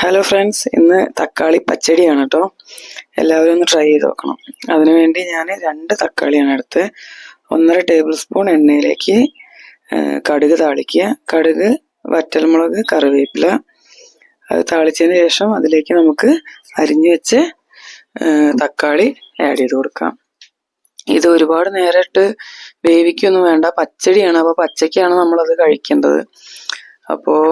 Hello friends ഇന്ന് തക്കാളി പച്ചടിയാണ് കേട്ടോ എല്ലാവരും ഒന്ന് ട്രൈ ചെയ്ത് നോക്കണം. അതിനുവേണ്ടി ഞാൻ രണ്ട് തക്കാളിയാണ് എടുത്ത് ഒന്നര ടേബിൾ സ്പൂൺ എണ്ണയിലേക്ക് കടുക് താളിക്കുക. കടുക് വറ്റൽമുളക് കറിവേപ്പില. അത് താളിച്ചതിന് ശേഷം അതിലേക്ക് നമുക്ക് അരിഞ്ഞു വെച്ച് തക്കാളി ആഡ് ചെയ്ത് കൊടുക്കാം. ഇത് ഒരുപാട് നേരിട്ട് വേവിക്കൊന്നും വേണ്ട. പച്ചടിയാണ്. അപ്പോൾ പച്ചക്കാണ് നമ്മളത് കഴിക്കേണ്ടത്. അപ്പോൾ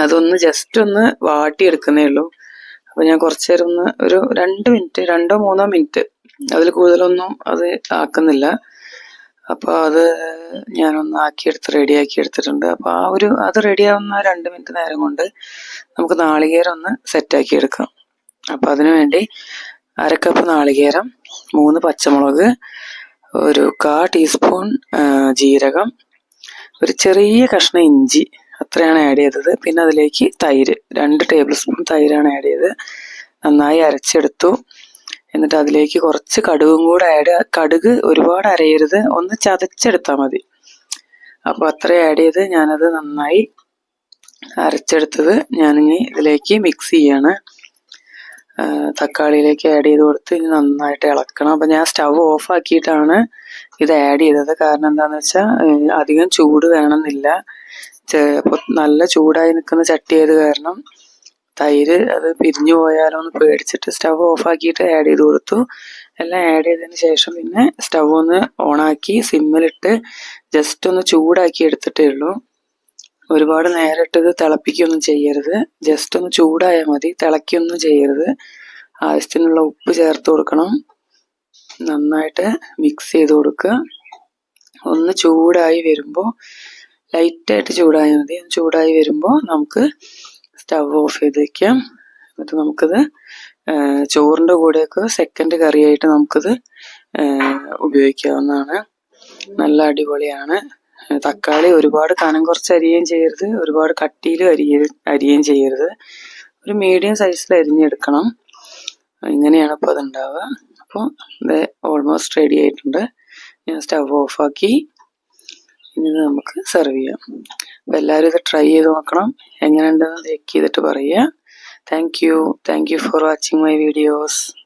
അതൊന്ന് ജസ്റ്റ് ഒന്ന് വാട്ടിയെടുക്കുന്നേ ഉള്ളൂ. അപ്പോൾ ഞാൻ കുറച്ച് നേരം ഒന്ന് ഒരു രണ്ട് മിനിറ്റ് രണ്ടോ മൂന്നോ മിനിറ്റ് അതിൽ കൂടുതലൊന്നും അത് ആക്കുന്നില്ല. അപ്പോൾ അത് ഞാനൊന്ന് ആക്കിയെടുത്ത് റെഡിയാക്കി എടുത്തിട്ടുണ്ട്. അപ്പോൾ ആ ഒരു അത് റെഡിയാവുന്ന രണ്ട് മിനിറ്റ് നേരം കൊണ്ട് നമുക്ക് നാളികേരം ഒന്ന് സെറ്റ് ആക്കി എടുക്കാം. അപ്പോൾ അതിനു വേണ്ടി അര കപ്പ് നാളികേരം മൂന്ന് പച്ചമുളക് ഒരു കാ ടീസ്പൂൺ ജീരകം ഒരു ചെറിയ കഷ്ണം ഇഞ്ചി അത്രയാണ് ആഡ് ചെയ്തത്. പിന്നെ അതിലേക്ക് തൈര് രണ്ട് ടേബിൾ സ്പൂൺ തൈരാണ് ആഡ് ചെയ്തത്. നന്നായി അരച്ചെടുത്തു. എന്നിട്ട് അതിലേക്ക് കുറച്ച് കടുകും കൂടെ ആഡ് കടുക് ഒരുപാട് അരയരുത്. ഒന്ന് ചതച്ചെടുത്താൽ മതി. അപ്പോൾ അത്ര ആഡ് ചെയ്ത് ഞാനത് നന്നായി അരച്ചെടുത്തത് ഞാനിനി ഇതിലേക്ക് മിക്സ് ചെയ്യാണ്. തക്കാളിയിലേക്ക് ആഡ് ചെയ്ത് കൊടുത്ത് ഇനി നന്നായിട്ട് ഇളക്കണം. അപ്പം ഞാൻ സ്റ്റവ് ഓഫ് ആക്കിയിട്ടാണ് ഇത് ആഡ് ചെയ്തത്. കാരണം എന്താണെന്ന് വെച്ചാൽ അധികം ചൂട് വേണമെന്നില്ല. ചെ- നല്ല ചൂടായി നിൽക്കുന്ന ചട്ടി ആയത് കാരണം തൈര് അത് പിരിഞ്ഞു പോയാലോ എന്ന് പേടിച്ചിട്ട് സ്റ്റവ് ഓഫ് ആക്കിയിട്ട് ആഡ് ചെയ്ത് കൊടുത്തു. എല്ലാം ആഡ് ചെയ്തതിന് ശേഷം പിന്നെ സ്റ്റവ് ഒന്ന് ഓണാക്കി സിമ്മിലിട്ട് ജസ്റ്റ് ഒന്ന് ചൂടാക്കി എടുത്തിട്ടേ ഉള്ളൂ. ഒരുപാട് നേരിട്ടത് തിളപ്പിക്കൊന്നും ചെയ്യരുത്. ജസ്റ്റ് ഒന്ന് ചൂടായാൽ മതി. തിളക്കൊന്നും ചെയ്യരുത്. ആവശ്യത്തിനുള്ള ഉപ്പ് ചേർത്ത് കൊടുക്കണം. നന്നായിട്ട് മിക്സ് ചെയ്ത് കൊടുക്കുക. ഒന്ന് ചൂടായി വരുമ്പോൾ ലൈറ്റായിട്ട് ചൂടായാൽ മതി. ചൂടായി വരുമ്പോൾ നമുക്ക് സ്റ്റവ് ഓഫ് ചെയ്ത് വെക്കാം. എന്നിട്ട് നമുക്കിത് ചോറിന്റെ കൂടെയൊക്കെ സെക്കൻഡ് കറിയായിട്ട് നമുക്കിത് ഉപയോഗിക്കാവുന്നതാണ്. നല്ല അടിപൊളിയാണ്. തക്കാളി ഒരുപാട് കനം കുറച്ച് അരിയുകയും ചെയ്യരുത്. ഒരുപാട് കട്ടിയിൽ അരിയ അരിയുകയും ചെയ്യരുത്. ഒരു മീഡിയം സൈസിൽ അരിഞ്ഞെടുക്കണം. ഇങ്ങനെയാണ് ഇപ്പോൾ അതുണ്ടാവുക അപ്പോൾ ഇത് ഓൾമോസ്റ്റ് റെഡി ആയിട്ടുണ്ട്. ഞാൻ സ്റ്റവ് ഓഫാക്കി ഇത് നമുക്ക് സെർവ് ചെയ്യാം. അപ്പോൾ എല്ലാവരും ഇത് ട്രൈ ചെയ്ത് നോക്കണം. എങ്ങനെയുണ്ടെന്ന് ചെക്ക് ചെയ്തിട്ട് പറയുക. Thank you thank you for watching my videos